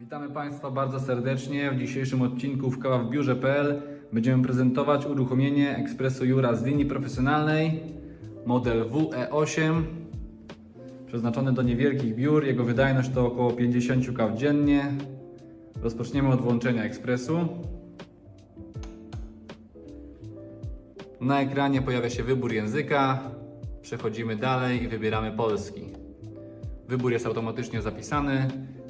Witamy Państwa bardzo serdecznie. W dzisiejszym odcinku w Kawa w Biurze.pl będziemy prezentować uruchomienie Expresso Jura z linii profesjonalnej model WE8 przeznaczony do niewielkich biur. Jego wydajność to około 50 kaw dziennie. Rozpoczniemy od włączenia ekspresu. Na ekranie pojawia się wybór języka. Przechodzimy dalej i wybieramy polski. Wybór jest automatycznie zapisany.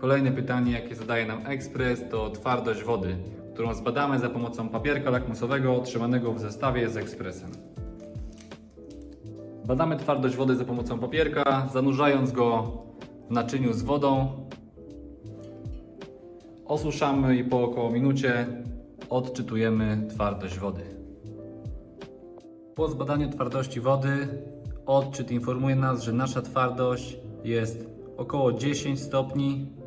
Kolejne pytanie, jakie zadaje nam ekspres, to twardość wody, którą zbadamy za pomocą papierka lakmusowego otrzymanego w zestawie z ekspresem. Badamy twardość wody za pomocą papierka, zanurzając go w naczyniu z wodą. Osuszamy i po około minucie odczytujemy twardość wody. Po zbadaniu twardości wody odczyt informuje nas, że nasza twardość jest około 10 stopni.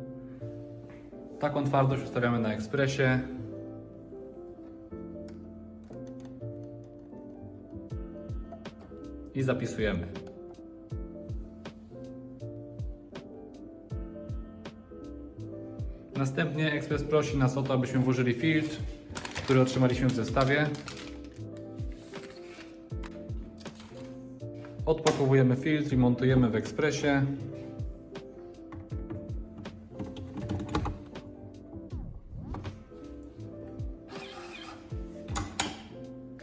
Taką twardość ustawiamy na ekspresie. I zapisujemy. Następnie ekspres prosi nas o to, abyśmy włożyli filtr, który otrzymaliśmy w zestawie. Odpakowujemy filtr i montujemy w ekspresie.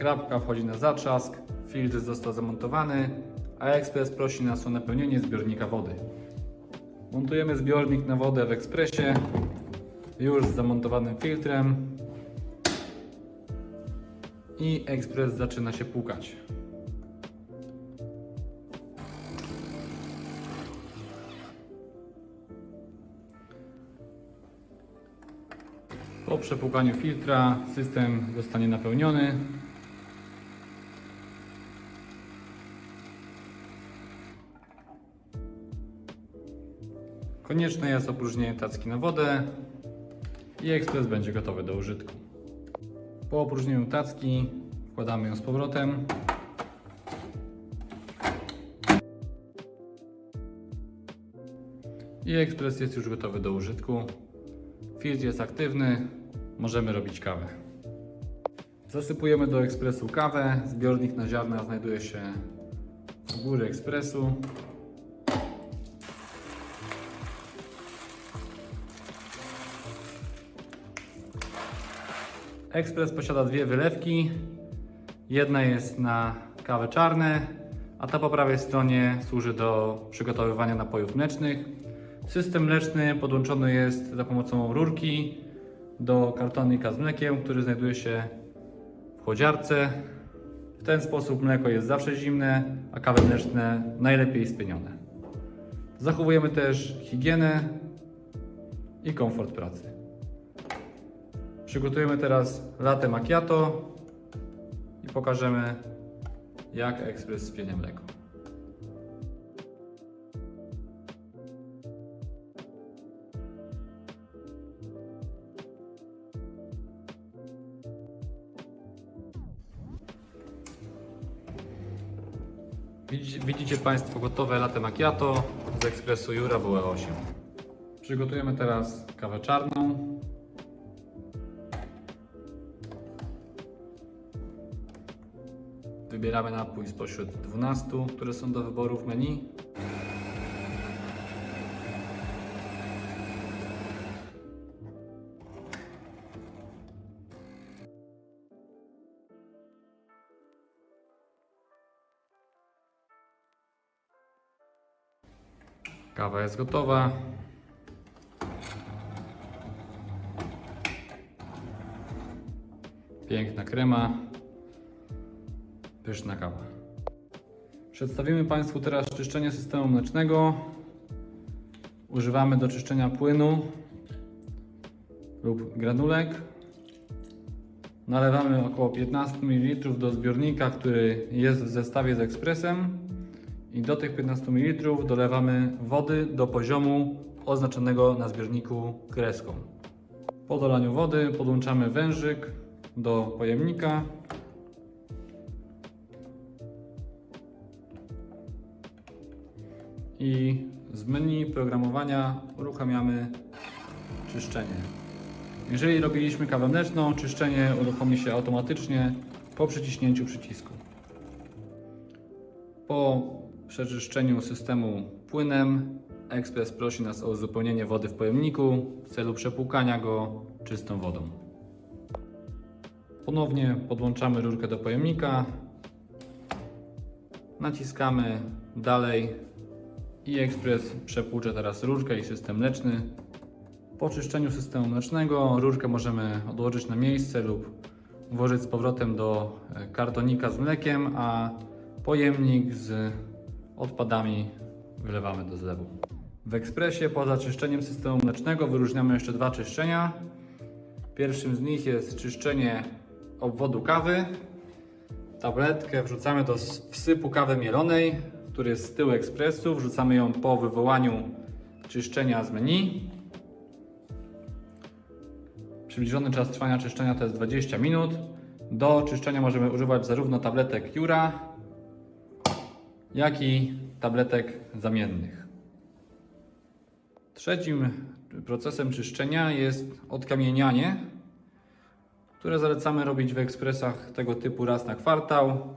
Krapka wchodzi na zatrzask, filtr został zamontowany, a ekspres prosi nas o napełnienie zbiornika wody. Montujemy zbiornik na wodę w ekspresie, już z zamontowanym filtrem i ekspres zaczyna się płukać. Po przepłukaniu filtra system zostanie napełniony. Konieczne jest opróżnienie tacki na wodę i ekspres będzie gotowy do użytku. Po opróżnieniu tacki wkładamy ją z powrotem. I ekspres jest już gotowy do użytku. Filtr jest aktywny, możemy robić kawę. Zasypujemy do ekspresu kawę. Zbiornik na ziarna znajduje się u góry ekspresu. Ekspres posiada dwie wylewki. Jedna jest na kawę czarne, a ta po prawej stronie służy do przygotowywania napojów mlecznych. System mleczny podłączony jest za pomocą rurki do kartonika z mlekiem, który znajduje się w chłodziarce. W ten sposób mleko jest zawsze zimne, a kawy mleczne najlepiej spienione. Zachowujemy też higienę i komfort pracy. Przygotujemy teraz latte macchiato i pokażemy jak ekspres spienia mleko. Widzicie, widzicie Państwo gotowe latte macchiato z ekspresu Jura WE8. Przygotujemy teraz kawę czarną. Wybieramy napój spośród 12, które są do wyboru w menu. Kawa jest gotowa. Piękna krema. Pyszna kawa. Przedstawimy Państwu teraz czyszczenie systemu mlecznego. Używamy do czyszczenia płynu lub granulek. Nalewamy około 15 ml do zbiornika, który jest w zestawie z ekspresem. I do tych 15 ml dolewamy wody do poziomu oznaczonego na zbiorniku kreską. Po dolaniu wody podłączamy wężyk do pojemnika i z menu programowania uruchamiamy czyszczenie. Jeżeli robiliśmy kawę mleczną, czyszczenie uruchomi się automatycznie po przyciśnięciu przycisku. Po przeczyszczeniu systemu płynem, ekspres prosi nas o uzupełnienie wody w pojemniku w celu przepłukania go czystą wodą. Ponownie podłączamy rurkę do pojemnika, naciskamy dalej i ekspres przepłucze teraz rurkę i system mleczny. Po czyszczeniu systemu mlecznego rurkę możemy odłożyć na miejsce lub włożyć z powrotem do e, kartonika z mlekiem, a pojemnik z odpadami wylewamy do zlewu. W ekspresie poza czyszczeniem systemu mlecznego wyróżniamy jeszcze dwa czyszczenia. Pierwszym z nich jest czyszczenie obwodu kawy. Tabletkę wrzucamy do wsypu kawy mielonej, który jest z tyłu ekspresu. Wrzucamy ją po wywołaniu czyszczenia z menu. Przybliżony czas trwania czyszczenia to jest 20 minut. Do czyszczenia możemy używać zarówno tabletek Jura, jak i tabletek zamiennych. Trzecim procesem czyszczenia jest odkamienianie, które zalecamy robić w ekspresach tego typu raz na kwartał.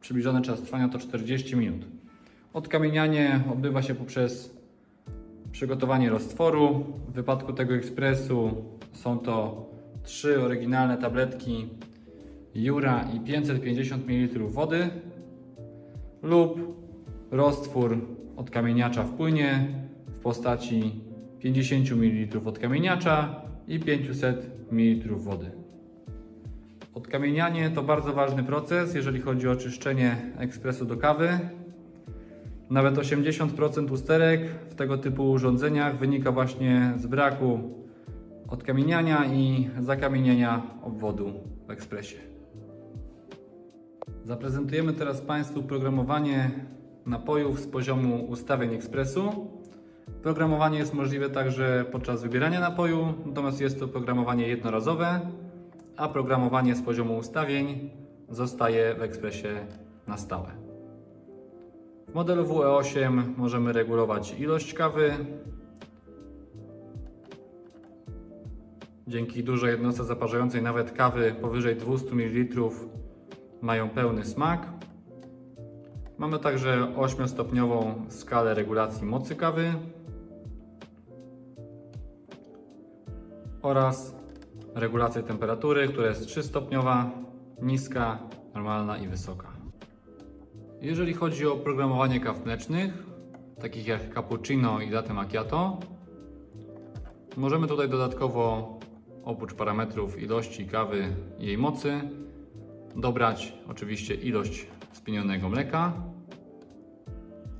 Przybliżony czas trwania to 40 minut. Odkamienianie odbywa się poprzez przygotowanie roztworu. W wypadku tego ekspresu są to trzy oryginalne tabletki Jura i 550 ml wody lub roztwór odkamieniacza w płynie w postaci 50 ml odkamieniacza i 500 ml wody. Odkamienianie to bardzo ważny proces, jeżeli chodzi o czyszczenie ekspresu do kawy. Nawet 80% usterek w tego typu urządzeniach wynika właśnie z braku odkamieniania i zakamieniania obwodu w ekspresie. Zaprezentujemy teraz Państwu programowanie napojów z poziomu ustawień ekspresu. Programowanie jest możliwe także podczas wybierania napoju, natomiast jest to programowanie jednorazowe, a programowanie z poziomu ustawień zostaje w ekspresie na stałe. W modelu WE8 możemy regulować ilość kawy. Dzięki dużej jednostce zaparzającej nawet kawy powyżej 200 ml mają pełny smak. Mamy także 8-stopniową skalę regulacji mocy kawy oraz regulację temperatury, która jest 3-stopniowa, niska, normalna i wysoka. Jeżeli chodzi o programowanie kaw mlecznych, takich jak cappuccino i latte macchiato, możemy tutaj dodatkowo oprócz parametrów ilości kawy i jej mocy dobrać oczywiście ilość spienionego mleka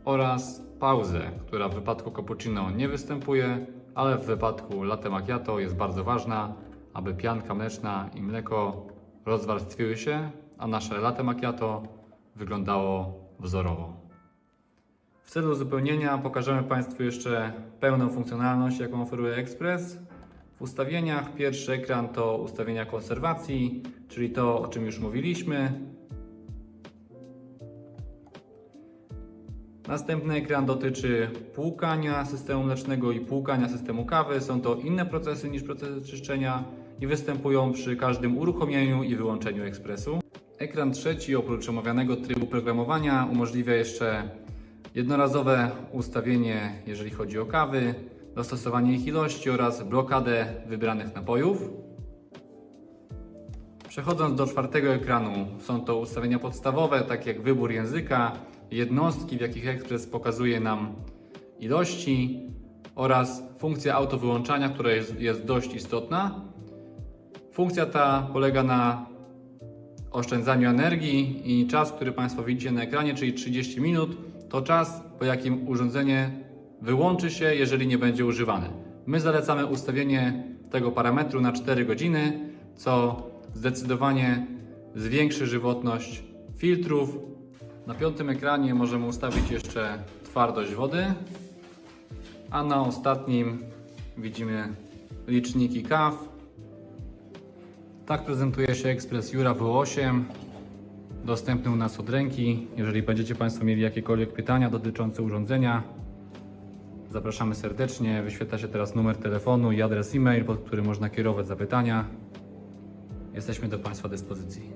oraz pauzę, która w wypadku cappuccino nie występuje, ale w wypadku latte macchiato jest bardzo ważna, aby pianka mleczna i mleko rozwarstwiły się, a nasze latte macchiato wyglądało wzorowo. W celu uzupełnienia pokażemy Państwu jeszcze pełną funkcjonalność, jaką oferuje Express. W ustawieniach pierwszy ekran to ustawienia konserwacji, czyli to, o czym już mówiliśmy. Następny ekran dotyczy płukania systemu mlecznego i płukania systemu kawy. Są to inne procesy niż procesy czyszczenia i występują przy każdym uruchomieniu i wyłączeniu ekspresu. Ekran trzeci, oprócz omawianego trybu programowania, umożliwia jeszcze jednorazowe ustawienie, jeżeli chodzi o kawy, dostosowanie ich ilości oraz blokadę wybranych napojów. Przechodząc do czwartego ekranu, są to ustawienia podstawowe, takie jak wybór języka, jednostki, w jakich ekspres pokazuje nam ilości oraz funkcja autowyłączania, która jest, jest dość istotna. Funkcja ta polega na oszczędzaniu energii i czas, który Państwo widzicie na ekranie, czyli 30 minut, to czas, po jakim urządzenie wyłączy się, jeżeli nie będzie używane. My zalecamy ustawienie tego parametru na 4 godziny, co zdecydowanie zwiększy żywotność filtrów. Na piątym ekranie możemy ustawić jeszcze twardość wody, a na ostatnim widzimy liczniki kaw, tak prezentuje się Express Jura W8, dostępny u nas od ręki. Jeżeli będziecie Państwo mieli jakiekolwiek pytania dotyczące urządzenia, Zapraszamy serdecznie. Wyświetla się teraz numer telefonu i adres e-mail, pod który można kierować zapytania. Jesteśmy do Państwa dyspozycji.